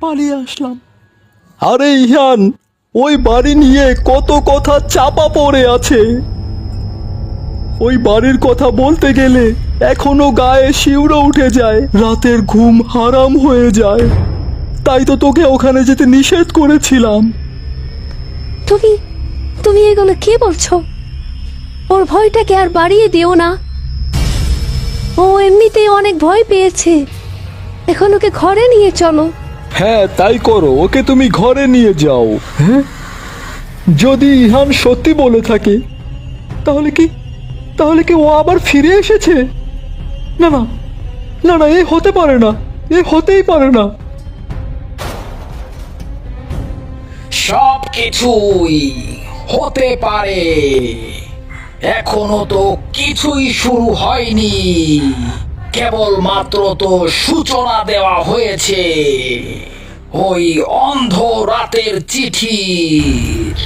পালিয়ে আসলাম। আরে ইহান ওই বাড়ি নিয়ে কত কথা চাপা পড়ে আছে। ওই বাড়ির কথা বলতে গেলে এখনও গায়ে শিউরো উঠে যায় রাতের ঘুম হারাম হয়ে যায়। তাই তো তোকে ওখানে যেতে নিষেধ করেছিলাম। তুমি তুমি এগুলো কি বলছো? ওর ভয়টাকে আর বাড়িয়ে দিও না। ও এমনিতেই অনেক ভয় পেয়েছে। এখন ওকে ঘরে নিয়ে চলো। হ্যাঁ তাই করো ওকে তুমি ঘরে নিয়ে যাও। হ্যাঁ? যদি ইহান সত্যি বলে থাকে তাহলে কি? তাহলে কি ও আবার ফিরে এসেছে? না না না না এ হতে পারে না এ হতেই পারে না। সব কিছুই হতে পারে। এখনও তো কিছুই শুরু হয়নি। কেবল মাত্র তো সূচনা দেওয়া হয়েছে। ওই অন্ধ রাতের চিঠির